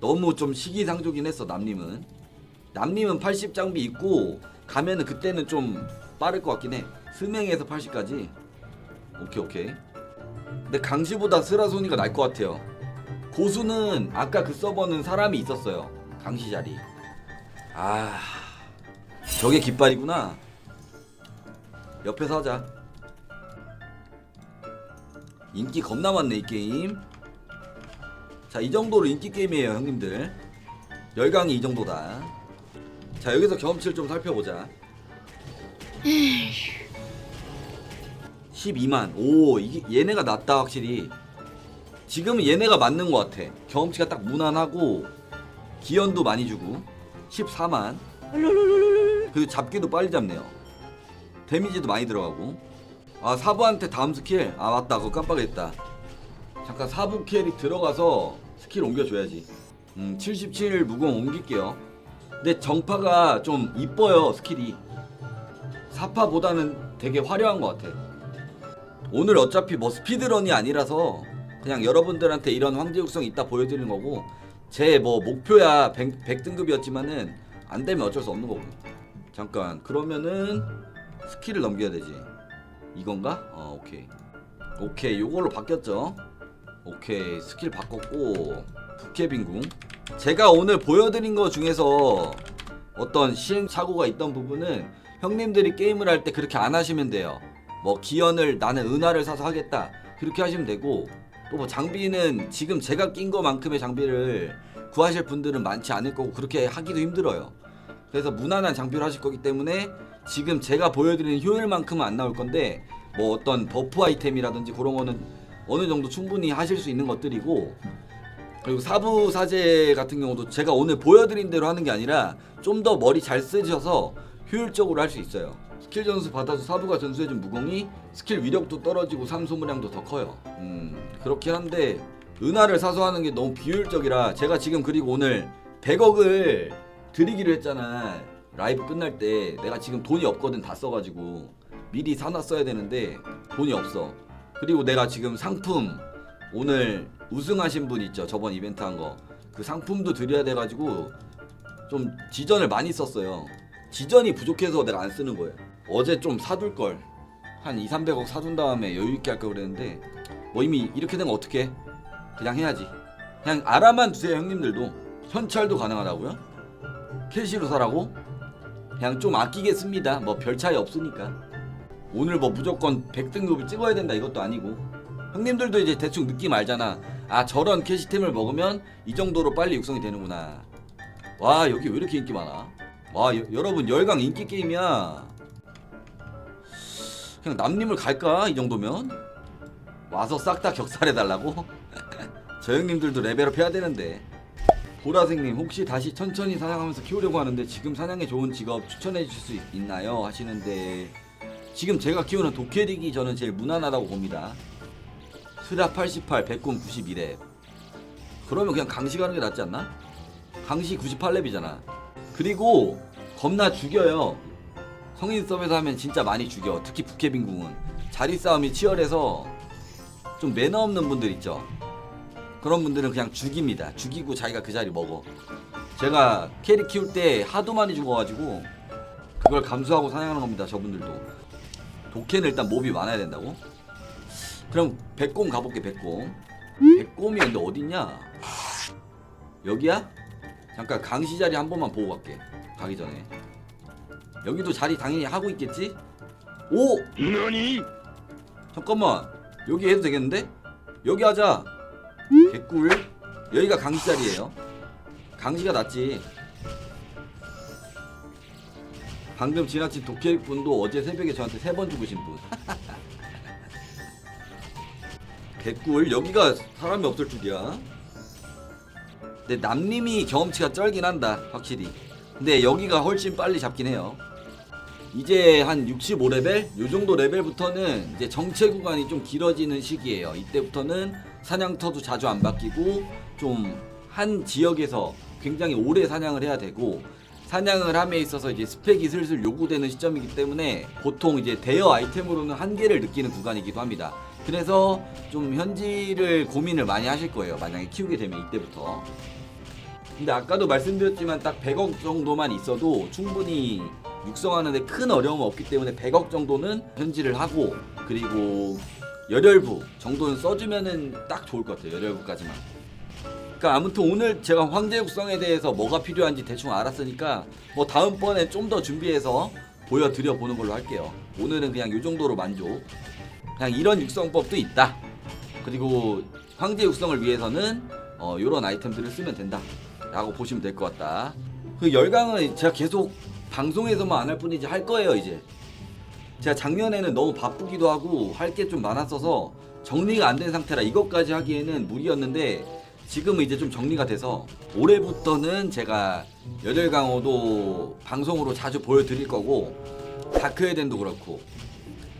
너무 좀 시기상조긴 했어 남님은. 남님은 80 장비 있고 가면은 그때는 좀 빠를 것 같긴 해. 스맹에서 80까지. 오케이 오케이. 근데 강시보다 스라소니가 날 것 같아요. 고수는 아까 그 서버는 사람이 있었어요. 강시 자리. 아 저게 깃발이구나. 옆에서 하자. 인기 겁나 많네 이 게임 자 이 정도로 인기 게임이에요 형님들. 열강이 이 정도다. 자 여기서 경험치를 좀 살펴보자. 12만. 오 이게 얘네가 낫다 확실히. 지금은 얘네가 맞는 것 같아. 경험치가 딱 무난하고 기연도 많이 주고. 14만. 그리고 잡기도 빨리 잡네요. 데미지도 많이 들어가고. 아 사부한테 다음 스킬. 아 맞다. 그거 깜빡했다 잠깐 사부 캐릭 들어가서 스킬 옮겨줘야지. 음, 77 무공 옮길게요. 근데 정파가 좀 이뻐요 스킬이. 사파보다는 되게 화려한 것 같아. 오늘 어차피 뭐 스피드런이 아니라서 그냥 여러분들한테 이런 황제육성 있다 보여드리는 거고 제 뭐 목표야 100, 100등급이었지만은 안 되면 어쩔 수 없는 거고. 잠깐 그러면은 스킬을 넘겨야 되지. 이건가? 어 오케이. 오케이 요걸로 바뀌었죠 오케이 스킬 바꿨고 부케빈궁. 제가 오늘 보여드린 거 중에서 어떤 시행착오가 있던 부분은 형님들이 게임을 할 때 그렇게 안 하시면 돼요. 뭐 기연을 나는 은하를 사서 하겠다. 그렇게 하시면 되고 또 뭐 장비는 지금 제가 낀 거만큼의 장비를 구하실 분들은 많지 않을 거고 그렇게 하기도 힘들어요. 그래서 무난한 장비를 하실 거기 때문에 지금 제가 보여드리는 효율만큼은 안 나올 건데 뭐 어떤 버프 아이템이라든지 그런 거는 어느 정도 충분히 하실 수 있는 것들이고 그리고 사부 사제 같은 경우도 제가 오늘 보여드린 대로 하는 게 아니라 좀 더 머리 잘 쓰셔서 효율적으로 할 수 있어요. 스킬 전수 받아서 사부가 전수해준 무공이 스킬 위력도 떨어지고 삼소물량도 더 커요. 음 그렇긴 한데 은하를 사서 하는 게 너무 비효율적이라 제가 지금 그리고 오늘 100억을 드리기로 했잖아. 라이브 끝날 때 내가 지금 돈이 없거든 다 써가지고 미리 사놨어야 되는데 돈이 없어. 그리고 내가 지금 상품 오늘 우승하신 분 있죠? 저번 이벤트 한 거. 그 상품도 드려야 돼가지고 좀 지전을 많이 썼어요. 지전이 부족해서 내가 안 쓰는 거예요. 어제 좀 사둘 걸 한 2, 300억 사둔 다음에 여유 있게 할 걸 그랬는데 뭐 이미 이렇게 된거 어떻게 그냥 해야지. 그냥 알아만 두세요 형님들도. 현찰도 가능하다고요? 캐시로 사라고? 그냥 좀 아끼겠습니다. 뭐 별 차이 없으니까 오늘 뭐 무조건 100등급을 찍어야 된다 이것도 아니고 형님들도 이제 대충 느낌 알잖아. 아 저런 캐시템을 먹으면 이 정도로 빨리 육성이 되는구나. 와 여기 왜 이렇게 인기 많아? 와 여, 여러분 열강 인기 게임이야. 그냥 남님을 갈까 이 정도면? 와서 싹 다 격살해 달라고? 저 형님들도 레벨업 해야 되는데. 보라색님 혹시 다시 천천히 사냥하면서 키우려고 하는데 지금 사냥에 좋은 직업 추천해 주실 수 있- 있나요? 하시는데 지금 제가 키우는 도캐릭이 저는 제일 무난하다고 봅니다. 스라 88, 백곰 91렙. 그러면 그냥 강시 가는 게 낫지 않나? 강시 98렙이잖아. 그리고 겁나 죽여요. 성인 서버에서 하면 진짜 많이 죽여. 특히 부캐빈궁은 자리 싸움이 치열해서 좀 매너 없는 분들 있죠. 그런 분들은 그냥 죽입니다. 죽이고 자기가 그 자리 먹어. 제가 캐릭 키울 때 하도 많이 죽어가지고 그걸 감수하고 사냥하는 겁니다. 저분들도. 도캐는 일단 몹이 많아야 된다고? 그럼 백곰 가볼게 백곰 백곰이 근데 어딨냐 여기야? 잠깐 강시 자리 한 번만 보고 갈게 가기 전에 여기도 자리 당연히 하고 있겠지? 오! 너니? 잠깐만 여기 해도 되겠는데? 여기 하자 개꿀 여기가 강시 자리에요 강시가 낫지 방금 지나친 도깨비 분도 어제 새벽에 저한테 세 번 죽으신 분 개꿀 여기가 사람이 없을 줄이야 근데 남님이 경험치가 쩔긴 한다 확실히 근데 여기가 훨씬 빨리 잡긴 해요 이제 한 65레벨? 요 정도 레벨부터는 이제 정체 구간이 좀 길어지는 시기예요. 이때부터는 사냥터도 자주 안 바뀌고 좀 한 지역에서 굉장히 오래 사냥을 해야 되고 사냥을 함에 있어서 이제 스펙이 슬슬 요구되는 시점이기 때문에 보통 이제 대여 아이템으로는 한계를 느끼는 구간이기도 합니다. 그래서 좀 현질을 고민을 많이 하실 거예요. 만약에 키우게 되면 이때부터. 근데 아까도 말씀드렸지만 딱 100억 정도만 있어도 충분히 육성하는데 큰 어려움 없기 때문에 100억 정도는 현질을 하고 그리고 열혈부 정도는 써주면은 딱 좋을 것 같아요. 열혈부까지만. 그러니까 아무튼 오늘 제가 황제 육성에 대해서 뭐가 필요한지 대충 알았으니까 뭐 다음번에 좀 더 준비해서 보여드려 보는 걸로 할게요. 오늘은 그냥 요 정도로 만족. 그냥 이런 육성법도 있다. 그리고 황제 육성을 위해서는 어, 이런 아이템들을 쓰면 된다 라고 보시면 될 것 같다. 그 열강은 제가 계속 방송에서만 안 할 뿐이지 할 거예요 이제. 제가 작년에는 너무 바쁘기도 하고 할 게 좀 많았어서 정리가 안 된 상태라 이것까지 하기에는 무리였는데 지금은 이제 좀 정리가 돼서 올해부터는 제가 열혈강호도 방송으로 자주 보여드릴 거고 다크에덴도 그렇고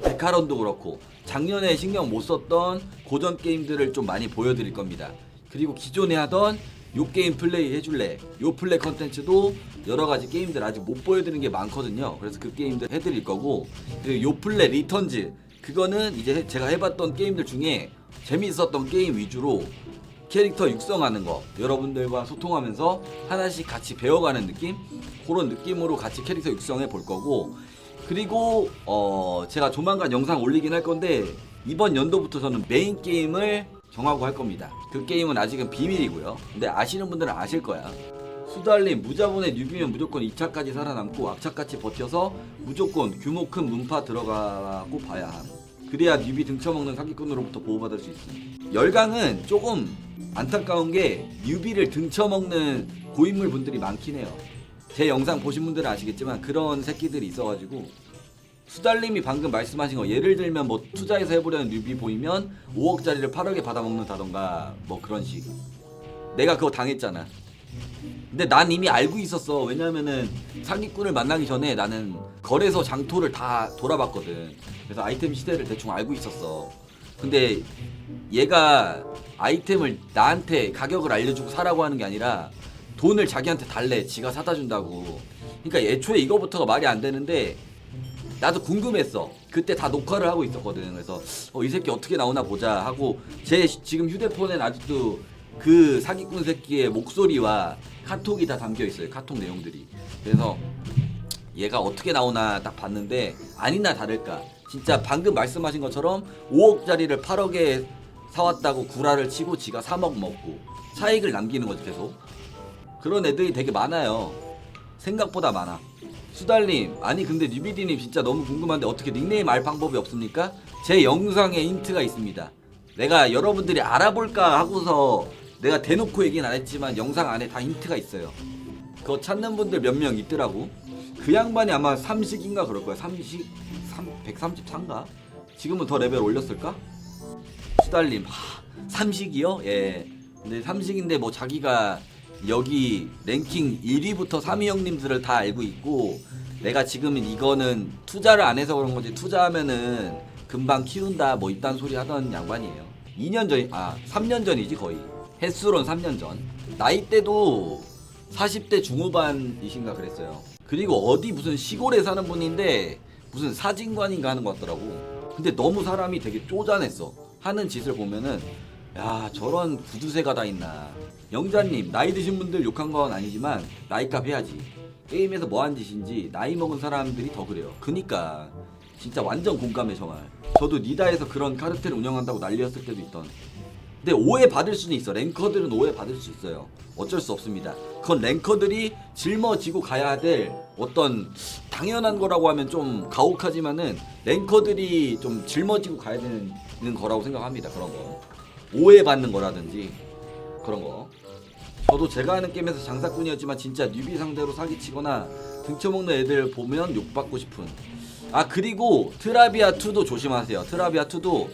데카론도 그렇고 작년에 신경 못 썼던 고전 게임들을 좀 많이 보여드릴 겁니다. 그리고 기존에 하던 요 게임 플레이 해줄래 요 플레이 컨텐츠도 여러 가지 게임들 아직 못 보여드린 게 많거든요. 그래서 그 게임들 해드릴 거고 그리고 요 플레이 리턴즈 그거는 이제 해- 제가 해봤던 게임들 중에 재미있었던 게임 위주로 캐릭터 육성하는 거 여러분들과 소통하면서 하나씩 같이 배워가는 느낌 그런 느낌으로 같이 캐릭터 육성해 볼 거고 그리고 어 제가 조만간 영상 올리긴 할 건데 이번 연도부터 저는 메인 게임을 정하고 할 겁니다. 그 게임은 아직은 비밀이고요. 근데 아시는 분들은 아실 거야. 수달님 무자본의 뉴비면 무조건 2차까지 살아남고 악착같이 버텨서 무조건 규모 큰 문파 들어가고 봐야 함. 그래야 뉴비 등쳐먹는 사기꾼으로부터 보호받을 수 있음. 열강은 조금 안타까운 게 뉴비를 등쳐먹는 고인물 분들이 많긴 해요. 제 영상 보신 분들은 아시겠지만 그런 새끼들이 있어가지고 수달님이 방금 말씀하신 거 예를 들면 뭐 투자해서 해보려는 뉴비 보이면 5억짜리를 8억에 받아먹는다던가 뭐 그런 식. 내가 그거 당했잖아. 근데 난 이미 알고 있었어. 왜냐면은 사기꾼을 만나기 전에 나는 거래소 장토를 다 돌아봤거든. 그래서 아이템 시대를 대충 알고 있었어 근데 얘가 아이템을 나한테 가격을 알려주고 사라고 하는 게 아니라 돈을 자기한테 달래 지가 사다 준다고 그러니까 애초에 이거부터가 말이 안 되는데 나도 궁금했어. 그때 다 녹화를 하고 있었거든. 그래서 어, 이 새끼 어떻게 나오나 보자 하고 제 시- 지금 휴대폰엔 아직도 그 사기꾼 새끼의 목소리와 카톡이 다 담겨 있어요. 카톡 내용들이. 그래서 얘가 어떻게 나오나 딱 봤는데 아니나 다를까. 진짜 방금 말씀하신 것처럼 5억짜리를 8억에 사왔다고 구라를 치고 지가 3억 먹고 차익을 남기는 거지 계속. 그런 애들이 되게 많아요. 생각보다 많아. 수달님, 아니 근데 뉴비디님 진짜 너무 궁금한데 어떻게 닉네임 알 방법이 없습니까? 제 영상에 힌트가 있습니다. 내가 여러분들이 알아볼까 하고서 내가 대놓고 얘기는 안 했지만 영상 안에 다 힌트가 있어요. 그거 찾는 분들 몇 명 있더라고. 그 양반이 아마 삼식인가 그럴 거야. 삼식, 삼, 133가? 지금은 더 레벨 올렸을까? 수달님, 하, 삼식이요? 예. 근데 삼식인데 뭐 자기가 여기 랭킹 1위부터 3위 형님들을 다 알고 있고 내가 지금은 이거는 투자를 안 해서 그런 거지 투자하면은 금방 키운다 뭐 이딴 소리 하던 양반이에요. 2년 전, 아 3년 전이지 거의. 횟수론 3년 전. 나이대도 40대 중후반이신가 그랬어요. 그리고 어디 무슨 시골에 사는 분인데 무슨 사진관인가 하는 것 같더라고. 근데 너무 사람이 되게 쪼잔했어. 하는 짓을 보면은 야 저런 구두쇠가 다 있나. 영자님 나이 드신 분들 욕한 건 아니지만 나이값 해야지. 게임에서 뭐한 짓인지 나이 먹은 사람들이 더 그래요. 그니까 진짜 완전 공감해 정말. 저도 니다에서 그런 카르텔 운영한다고 난리였을 때도 있던. 근데 오해 받을 수는 있어. 랭커들은 오해 받을 수 있어요. 어쩔 수 없습니다. 그건 랭커들이 짊어지고 가야 될 어떤 당연한 거라고 하면 좀 가혹하지만은 랭커들이 좀 짊어지고 가야 되는 거라고 생각합니다. 그런 거. 오해 받는 거라든지 그런 거. 저도 제가 하는 게임에서 장사꾼이었지만 진짜 뉴비 상대로 사기치거나 등쳐먹는 애들 보면 욕받고 싶은. 아 그리고 트라비아 2도 조심하세요. 트라비아 2도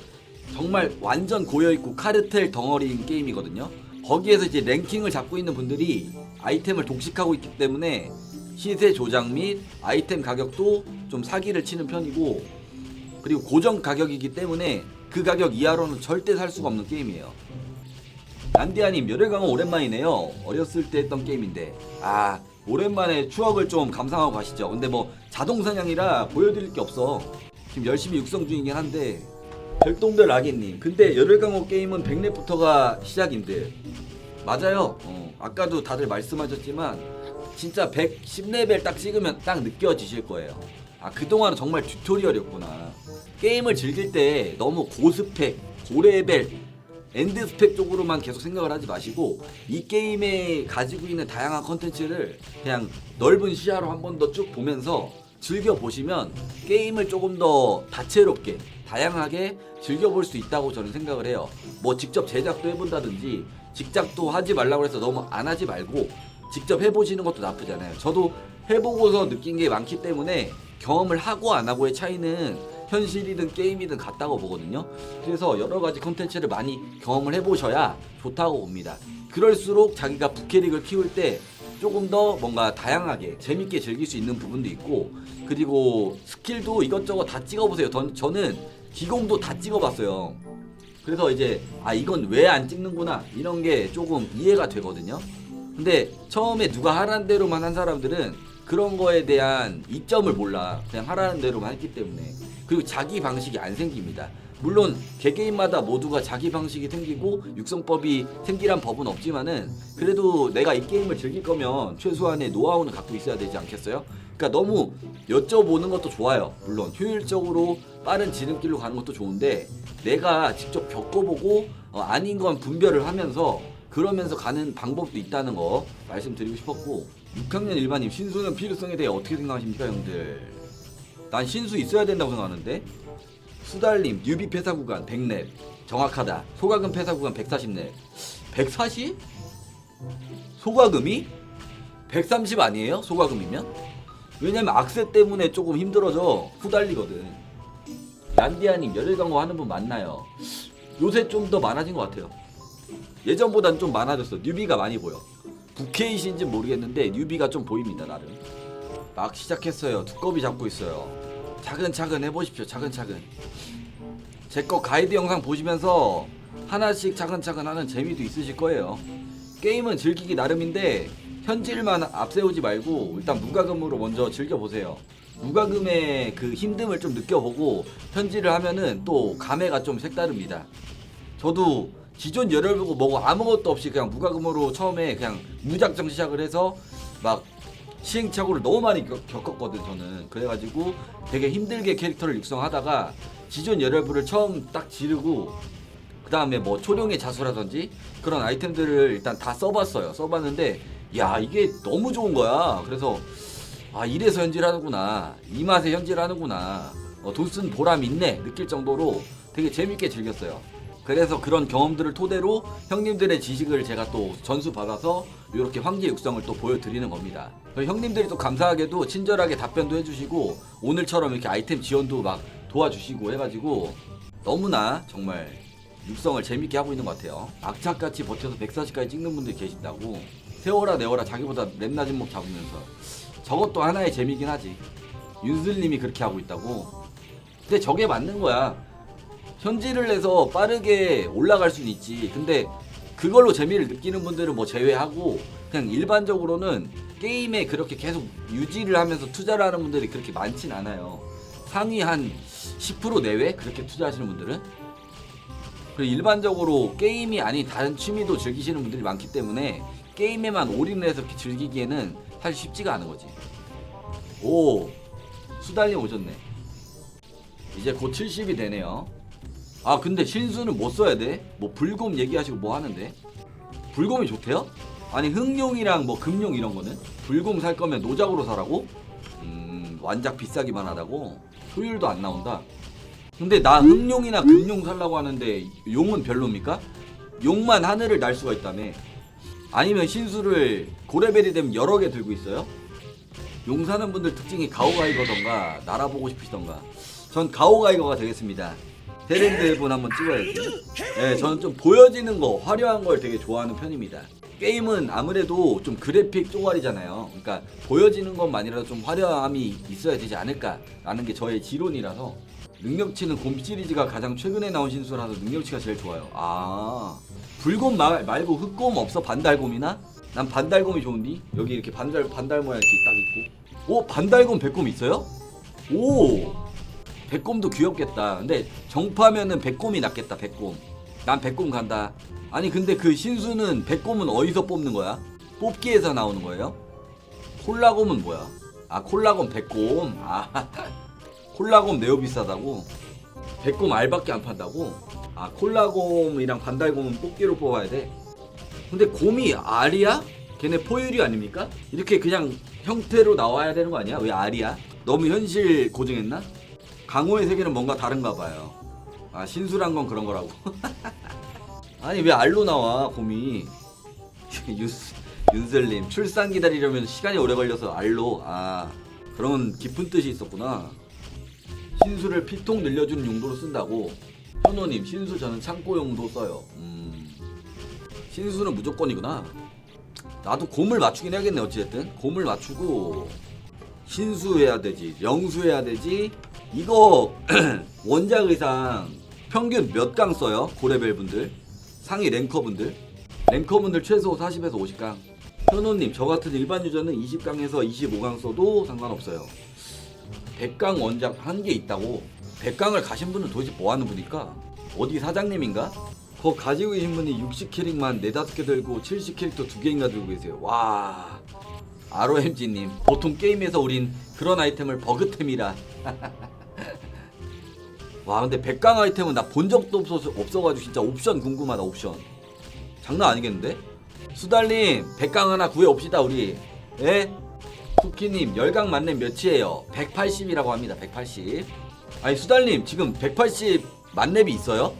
정말 완전 고여있고 카르텔 덩어리인 게임이거든요. 거기에서 이제 랭킹을 잡고 있는 분들이 아이템을 독식하고 있기 때문에 시세 조작 및 아이템 가격도 좀 사기를 치는 편이고 그리고 고정 가격이기 때문에 그 가격 이하로는 절대 살 수가 없는 게임이에요. 난디아님 열혈강호 오랜만이네요. 어렸을 때 했던 게임인데 아 오랜만에 추억을 좀 감상하고 가시죠. 근데 뭐 자동 사냥이라 보여드릴 게 없어. 지금 열심히 육성 중이긴 한데 별똥별 아기님 근데 열혈강호 게임은 100렙부터가 시작인데 맞아요. 어, 아까도 다들 말씀하셨지만 진짜 110레벨 딱 찍으면 딱 느껴지실 거예요. 아 그동안은 정말 튜토리얼이었구나. 게임을 즐길 때 너무 고스펙, 고레벨, 엔드 스펙 쪽으로만 계속 생각을 하지 마시고 이 게임에 가지고 있는 다양한 컨텐츠를 그냥 넓은 시야로 한 번 더 쭉 보면서 즐겨 보시면 게임을 조금 더 다채롭게 다양하게 즐겨볼 수 있다고 저는 생각을 해요. 뭐 직접 제작도 해본다든지 직작도 하지 말라고 해서 너무 안 하지 말고 직접 해보시는 것도 나쁘잖아요. 저도 해보고서 느낀 게 많기 때문에 경험을 하고 안 하고의 차이는 현실이든 게임이든 같다고 보거든요. 그래서 여러 가지 컨텐츠를 많이 경험을 해보셔야 좋다고 봅니다. 그럴수록 자기가 부캐릭을 키울 때 조금 더 뭔가 다양하게 재밌게 즐길 수 있는 부분도 있고 그리고 스킬도 이것저것 다 찍어보세요. 전- 저는 기공도 다 찍어봤어요. 그래서 이제 아 이건 왜 안 찍는구나 이런 게 조금 이해가 되거든요. 근데 처음에 누가 하라는 대로만 한 사람들은 그런 거에 대한 이점을 몰라 그냥 하라는 대로만 했기 때문에 그리고 자기 방식이 안 생깁니다. 물론 개개인마다 모두가 자기 방식이 생기고 육성법이 생기란 법은 없지만은 그래도 내가 이 게임을 즐길 거면 최소한의 노하우는 갖고 있어야 되지 않겠어요? 그러니까 너무 여쭤보는 것도 좋아요. 물론 효율적으로 빠른 지름길로 가는 것도 좋은데 내가 직접 겪어보고 어, 아닌 건 분별을 하면서 그러면서 가는 방법도 있다는 거 말씀드리고 싶었고 6학년 일반님 신수는 필요성에 대해 어떻게 생각하십니까 형들? 난 신수 있어야 된다고 생각하는데 수달님 뉴비 폐사 구간 100렙 정확하다 소가금 폐사 구간 140렙 140? 소가금이? 130 아니에요? 소가금이면? 왜냐면 악세 때문에 조금 힘들어져 후달리거든. 란디아님 열혈 강화 하는 분 많나요? 요새 좀 더 많아진 것 같아요. 예전보단 좀 많아졌어. 뉴비가 많이 보여. 부케이신지 모르겠는데 뉴비가 좀 보입니다 나름. 막 시작했어요. 두꺼비 잡고 있어요. 차근차근 해보십시오 차근차근. 제 거 가이드 영상 보시면서 하나씩 차근차근 하는 재미도 있으실 거예요. 게임은 즐기기 나름인데 현질만 앞세우지 말고 일단 무과금으로 먼저 즐겨보세요. 무과금의 그 힘듦을 좀 느껴보고 현질을 하면은 또 감회가 좀 색다릅니다. 저도 기존 열혈 보고 뭐고 아무것도 없이 그냥 무과금으로 처음에 그냥 무작정 시작을 해서 막 시행착오를 너무 많이 겪- 겪었거든 저는. 그래가지고 되게 힘들게 캐릭터를 육성하다가 기존 열혈부를 처음 딱 지르고 그 다음에 뭐 초룡의 자수라든지 그런 아이템들을 일단 다 써봤어요. 써봤는데 야 이게 너무 좋은 거야. 그래서 아 이래서 현질하는구나. 이 맛에 현질하는구나. 어, 돈쓴 보람 있네. 느낄 정도로 되게 재밌게 즐겼어요. 그래서 그런 경험들을 토대로 형님들의 지식을 제가 또 전수 받아서 이렇게 황제 육성을 또 보여드리는 겁니다. 형님들이 또 감사하게도 친절하게 답변도 해주시고 오늘처럼 이렇게 아이템 지원도 막 도와주시고 해가지고 너무나 정말 육성을 재밌게 하고 있는 것 같아요. 악착같이 버텨서 140까지 찍는 분들이 계신다고 세워라 내워라 자기보다 랩 낮은 목 잡으면서 저것도 하나의 재미긴 하지. 윤슬님이 그렇게 하고 있다고. 근데 저게 맞는 거야. 현질을 해서 빠르게 올라갈 수는 있지. 근데 그걸로 재미를 느끼는 분들은 뭐 제외하고 그냥 일반적으로는 게임에 그렇게 계속 유지를 하면서 투자를 하는 분들이 그렇게 많진 않아요. 상위 한 10% 내외 그렇게 투자하시는 분들은 그리고 일반적으로 게임이 아닌 다른 취미도 즐기시는 분들이 많기 때문에 게임에만 올인을 해서 즐기기에는 사실 쉽지가 않은 거지. 오 수달님 오셨네. 이제 곧 70이 되네요. 아 근데 신수는 못 써야 돼? 뭐 불곰 얘기하시고 뭐 하는데? 불곰이 좋대요? 아니 흑룡이랑 뭐 금룡 이런 거는? 불곰 살 거면 노작으로 사라고? 음 완작 비싸기만 하다고? 효율도 안 나온다. 근데 나 흑룡이나 금룡 살라고 하는데 용은 별로입니까? 용만 하늘을 날 수가 있다며. 아니면 신수를 고레벨이 되면 여러 개 들고 있어요? 용 사는 분들 특징이 가오가이거던가 날아보고 싶으시던가 전 가오가이거가 되겠습니다 테렌드 분 한번 찍어야지 네, 저는 좀 보여지는 거 화려한 걸 되게 좋아하는 편입니다 게임은 아무래도 좀 그래픽 쪼가리잖아요 그러니까 보여지는 것만이라도 좀 화려함이 있어야 되지 않을까 라는 게 저의 지론이라서 능력치는 곰 시리즈가 가장 최근에 나온 신수라서 능력치가 제일 좋아요 아 불곰 말, 말고 흑곰 없어 반달곰이나? 난 반달곰이 좋은디 여기 이렇게 반달 반달 모양 이렇게 딱 있고 오 반달곰 백곰 있어요? 오 백곰도 귀엽겠다 근데 정파면은 백곰이 낫겠다 백곰 난 백곰 간다 아니 근데 그 신수는 백곰은 어디서 뽑는 거야? 뽑기에서 나오는 거예요? 콜라곰은 뭐야? 아 콜라곰 백곰 아 콜라곰 네오 비싸다고? 백곰 알밖에 안 판다고? 아 콜라곰이랑 반달곰은 뽑기로 뽑아야 돼? 근데 곰이 알이야? 걔네 포유류 아닙니까? 이렇게 그냥 형태로 나와야 되는 거 아니야? 왜 알이야? 너무 현실 고증했나? 강호의 세계는 뭔가 다른가 봐요 아 신수란 건 그런 거라고 아니 왜 알로 나와 곰이 윤, 윤슬님 출산 기다리려면 시간이 오래 걸려서 알로 아 그런 깊은 뜻이 있었구나 신수를 피통 늘려주는 용도로 쓴다고. 현호님 신수 저는 창고용도 써요. 음. 신수는 무조건이구나. 나도 곰을 맞추긴 해야겠네 어찌됐든. 곰을 맞추고 신수해야 되지 영수해야 되지. 이거 원작 의상 평균 몇 강 써요? 고레벨 분들? 상위 랭커 분들? 랭커 분들 최소 40에서 50강. 현호님 저 같은 일반 유저는 20강에서 25강 써도 상관없어요 100강 원작 한개 있다고 100강을 가신 분은 도대체 뭐 하는 분일까? 어디 사장님인가? 그거 가지고 계신 분이 60캐릭만 4, 5개 들고 70캐릭터 2개인가 들고 계세요 와 ROMG님 보통 게임에서 우린 그런 아이템을 버그템이라 와 근데 100강 아이템은 나 본 적도 없어서 없어가지고 진짜 옵션 궁금하다 옵션 장난 아니겠는데? 수달님 100강 하나 구해옵시다 우리 예? 쿠키님 열강 만렙 몇이에요? 180이라고 합니다 180 아니 수달님 지금 180 만렙이 있어요?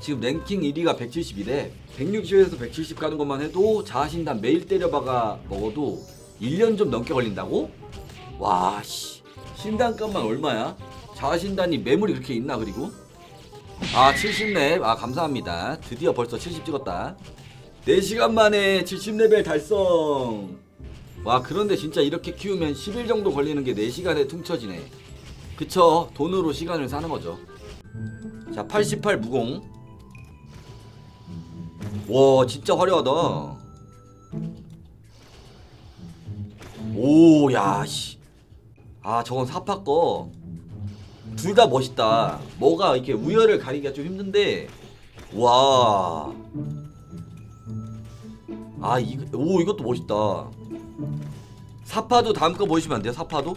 지금 랭킹 1위가 170이래 160에서 170 가는 것만 해도 자신단 매일 때려박아 먹어도 1년 좀 넘게 걸린다고? 와씨 신단값만 얼마야? 자신단이 매물이 그렇게 있나 그리고? 아 70렙 아 감사합니다 드디어 벌써 70 찍었다 4시간 만에 70레벨 달성 와 그런데 진짜 이렇게 키우면 10일 정도 걸리는 게 4시간에 퉁쳐지네. 그쵸? 돈으로 시간을 사는 거죠. 자 88 무공. 와 진짜 화려하다. 오야씨. 아 저건 사파 거둘 다 멋있다. 뭐가 이렇게 우열을 가리기가 좀 힘든데. 와. 아, 이거, 오, 이것도 멋있다. 사파도 다음 거 보시면 안 돼요? 사파도?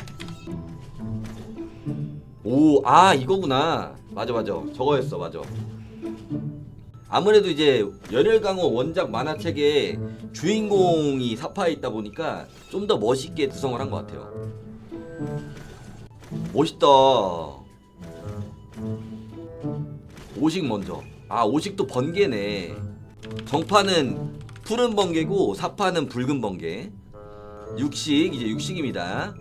오, 아, 이거구나. 맞아, 맞아. 저거였어, 맞아. 아무래도 이제 열혈강호 원작 만화책에 주인공이 사파에 있다 보니까 좀 더 멋있게 구성을 한 것 같아요. 멋있다. 오식 먼저. 아, 오식도 번개네. 정파는 푸른 번개고 사파는 붉은 번개. 육식 이제 육식입니다.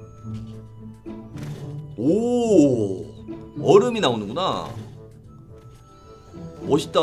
오 얼음이 나오는구나. 멋있다.